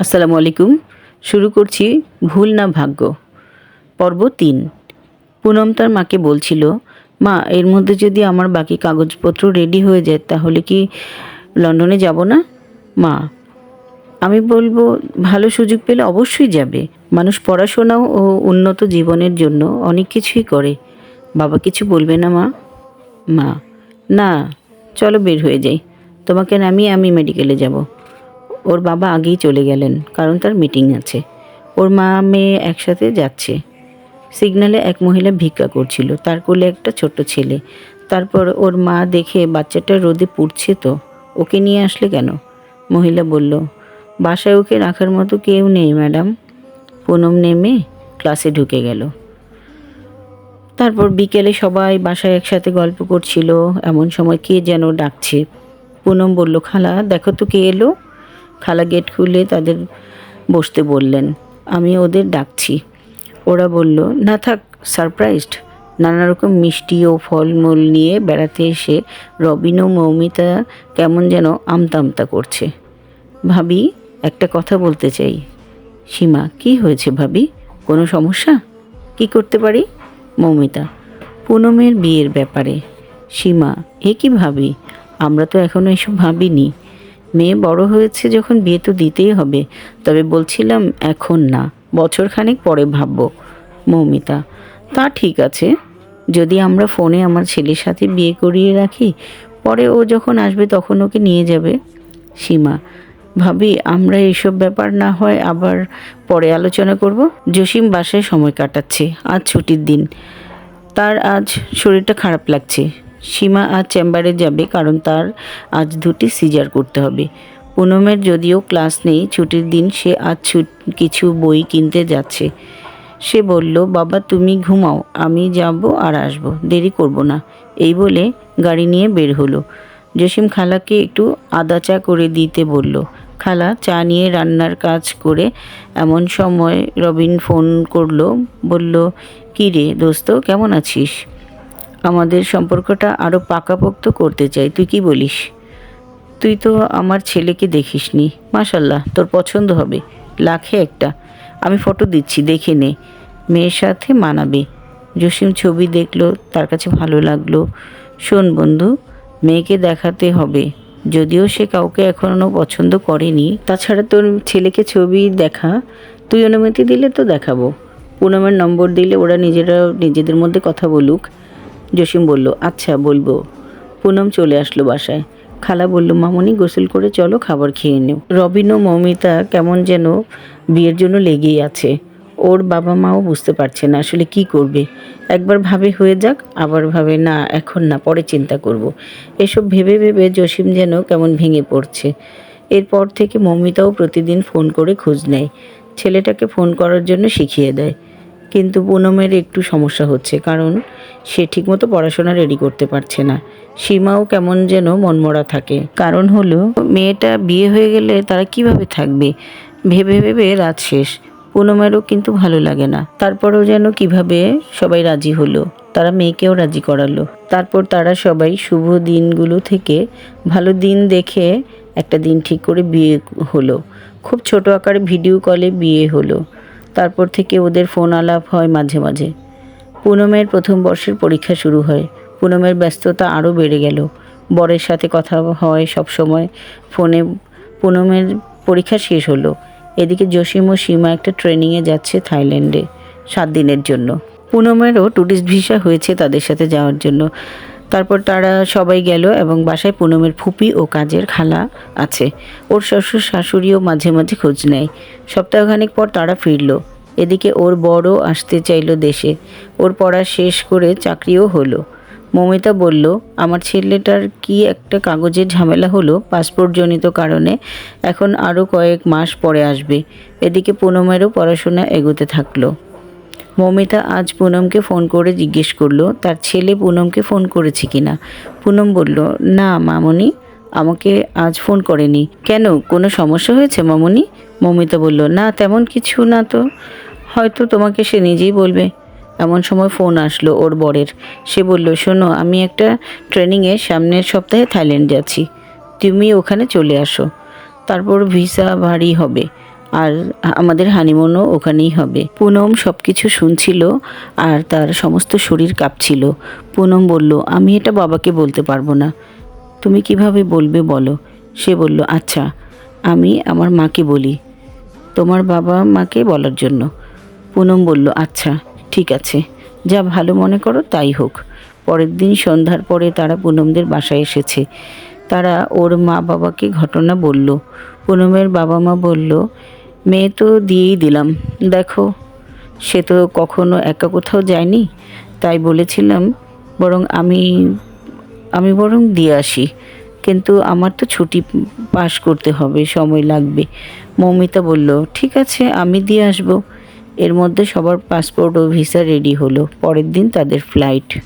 আসসালামু আলাইকুম। শুরু করছি ভুল না ভাগ্য। পর্ব তিন। পুনম তার মাকে বলছিল, মা, এর মধ্যে যদি আমার বাকি কাগজপত্র রেডি হয়ে যায়, তাহলে কি লন্ডনে যাব না? মা, আমি বলব ভালো সুযোগ পেলে অবশ্যই যাবে। মানুষ পড়াশোনাও ও উন্নত জীবনের জন্য অনেক কিছুই করে। বাবা কিছু বলবে না, মা? মা, না, চলো বের হয়ে যাই। তোমাকে নামিয়ে আমি মেডিকেলে যাব। ওর বাবা আগেই চলে গেলেন, কারণ তার মিটিং আছে। ওর মা, মেয়ে একসাথে যাচ্ছে। সিগনালে এক মহিলা ভিক্ষা করছিল, তার কোলে একটা ছোট্ট ছেলে। তারপর ওর মা দেখে বাচ্চাটা রোদে পুড়ছে তো, ওকে নিয়ে আসলে কেন? মহিলা বলল, বাসায় ওকে রাখার মতো কেউ নেই, ম্যাডাম। পুনম নেমে ক্লাসে ঢুকে গেল। তারপর বিকেলে সবাই বাসায় একসাথে গল্প করছিল, এমন সময় কে যেন ডাকছে। পুনম বলল, খালা, দেখো তো কে এলো। খালা গেট খুলে তাদের বসতে বললেন, আমি ওদের ডাকছি। ওরা বলল, না থাক, সারপ্রাইজড। নানা রকম মিষ্টি ও ফলমূল নিয়ে বেড়াতে এসে রবিন ও মৌমিতা কেমন যেন আমতা আমতা করছে। ভাবি, একটা কথা বলতে চাই। সীমা, কি হয়েছে ভাবি? কোনো সমস্যা? কি করতে পারি? মৌমিতা, পুনমের বিয়ের ব্যাপারে। সীমা, এ কি ভাবি? আমরা তো এখনও এসব ভাবিনি। মেয়ে বড় হয়েছে যখন বিয়ে তো দিতেই হবে, তবে বলছিলাম এখন না বছর খানেক পরে ভাববো। মৌমিতা, তা ঠিক আছে, যদি আমরা ফোনে আমার ছেলের সাথে বিয়ে করিয়ে রাখি, পরে ও যখন আসবে তখন ওকে নিয়ে যাবে। সীমা, ভাবি, আমরা এইসব ব্যাপার না হয় আবার পরে আলোচনা করব। জসিম বাসায় সময় কাটাচ্ছে, আজ ছুটির দিন। তার আজ শরীরটা খারাপ লাগছে। সীমা আজ চেম্বারে যাবে কারণ তার আজ দুটি সিজার করতে হবে। পুনমের যদিও ক্লাস নেই, ছুটির দিন সে আজ কিছু বই কিনতে যাচ্ছে। সে বলল, বাবা, তুমি ঘুমাও, আমি যাব আর আসব, দেরি করব না। এই বলে গাড়ি নিয়ে বের হলো। জসিম খালাকে একটু আদা চা করে দিতে বলল, খালা, চা নিয়ে রান্নার কাজ করে এমন সময় রবিন ফোন করল, বলল, কী রে দোস্ত, কেমন আছিস? আমাদের সম্পর্কটা আরও পাকাপোক্ত করতে চাই। তুই কি বলিস? তুই তো আমার ছেলেকে দেখিসনি। মাশাল্লাহ, তোর পছন্দ হবে। লাখে একটা। আমি ফটো দিচ্ছি, দেখে নে। মেয়ের সাথে মানাবে। জসিম ছবি দেখল, তার কাছে ভালো লাগল। শোন বন্ধু, মেয়েকে দেখাতে হবে। যদিও সে কাউকে এখনও পছন্দ করেনি, তাছাড়া তোর ছেলেকে ছবি দেখা, তুই অনুমতি দিলে তো দেখাবো। পুনমের নম্বর দিলে ওরা নিজেরা নিজেদের মধ্যে কথা বলুক। জসিম বলল আচ্ছা বলব। পুনম চলে আসলো বাসায়। খালা বলল, মামনি, গোসল করে চলো, খাবার খেয়ে নিও। রবিন ও মৌমিতা কেমন যেন বিয়ের জন্য লেগেই আছে। ওর বাবা মাও বুঝতে পারছে না আসলে কি করবে। একবার ভাবে হয়ে যাক, আবার ভাবে, না, এখন না, পরে চিন্তা করব। এসব ভেবে ভেবে জসিম যেন কেমন ভেঙে পড়ছে। এরপর থেকে মৌমিতাও প্রতিদিন ফোন করে খোঁজ নেয়। ছেলেটাকে ফোন করার জন্য শিখিয়ে দেয়। কিন্তু পুনমের একটু সমস্যা হচ্ছে, কারণ সে ঠিকমতো পড়াশোনা রেডি করতে পারছে না। সীমাও কেমন যেন মনমরা থাকে। কারণ হলো, মেয়েটা বিয়ে হয়ে গেলে তারা কীভাবে থাকবে? ভেবে ভেবে রাত শেষ। পুনমেরও কিন্তু ভালো লাগে না। তারপরেও যেন কীভাবে সবাই রাজি হলো, তারা মেয়েকেও রাজি করালো। তারপর তারা সবাই শুভ দিনগুলো থেকে ভালো দিন দেখে একটা দিন ঠিক করে বিয়ে হলো। খুব ছোট আকারে ভিডিও কলে বিয়ে হলো। তারপর থেকে ওদের ফোন আলাপ হয় মাঝে মাঝে। পুনমের প্রথম বর্ষের পরীক্ষা শুরু হয়। পুনমের ব্যস্ততা আরও বেড়ে গেল। বরের সাথে কথা হয় সব সময়। ফোনে পুনমের পরীক্ষা শেষ হলো। এদিকে জসিম ও সীমা একটা ট্রেনিংয়ে যাচ্ছে থাইল্যান্ডে সাত দিনের জন্য। পুনমেরও ট্যুরিস্ট ভিসা হয়েছে তাদের সাথে যাওয়ার জন্য। তারপর তারা সবাই গেল এবং বাসায় পুনমের ফুপি ও কাজের খালা আছে। ওর শ্বশুর, শাশুড়িও মাঝে মাঝে খোঁজ নেয়। সপ্তাহখানেক পর তারা ফিরল। এদিকে ওর বড় আসতে চাইলো দেশে। ওর পড়া শেষ করে চাকরিও হলো। মমিতা বলল, আমার ছেলেটার কি একটা কাগজের ঝামেলা হলো? পাসপোর্টজনিত কারণে এখন আরও কয়েক মাস পরে আসবে। এদিকে পুনমেরও পড়াশোনা এগোতে থাকল। মমিতা আজ পুনমকে ফোন করে জিজ্ঞেস করল, তার ছেলে পুনমকে ফোন করেছে কিনা। পুনম বলল, না মামনি, আমাকে আজ ফোন করেনি। কেন? কোনো সমস্যা হয়েছে মামনি? মমিতা বলল, না, তেমন কিছু না তো। হয়তো তোমাকে সে নিজেই বলবে। এমন সময় ফোন আসলো ওর বরের। সে বলল, শোনো, আমি একটা ট্রেনিংয়ে সামনের সপ্তাহে থাইল্যান্ড যাচ্ছি। তুমি ওখানে চলে আসো। তারপর ভিসা ভারী হবে। আর আমাদের হানিমুনও ওখানেই হবে। পুনম সব কিছু শুনছিল আর তার সমস্ত শরীর কাঁপছিল। পুনম বলল, আমি এটা বাবাকে বলতে পারব না। তুমি কীভাবে বলবে বলো? সে বলল আচ্ছা আমি আমার মাকে বলি, তোমার বাবা মাকে বলার জন্য। পুনম বলল আচ্ছা ঠিক আছে, যা ভালো মনে করো তাই হোক। পরের দিন সন্ধ্যার পরে তারা পুনমদের বাসায় এসেছে। তারা ওর মা বাবাকে ঘটনা বলল। পুনমের বাবা মা বলল মেয়ে তো দিয়েই দিলাম। দেখো, সে তো কখনো একা কোথাও যায়নি, তাই বলেছিলাম, বরং আমি আমি বরং দিয়ে আসি। কিন্তু আমার তো ছুটি পাস করতে হবে, সময় লাগবে। মৌমিতা বলল, ঠিক আছে, আমি দিয়ে আসব। এর মধ্যে সবার পাসপোর্ট ও ভিসা রেডি হলো। পরের দিন তাদের ফ্লাইট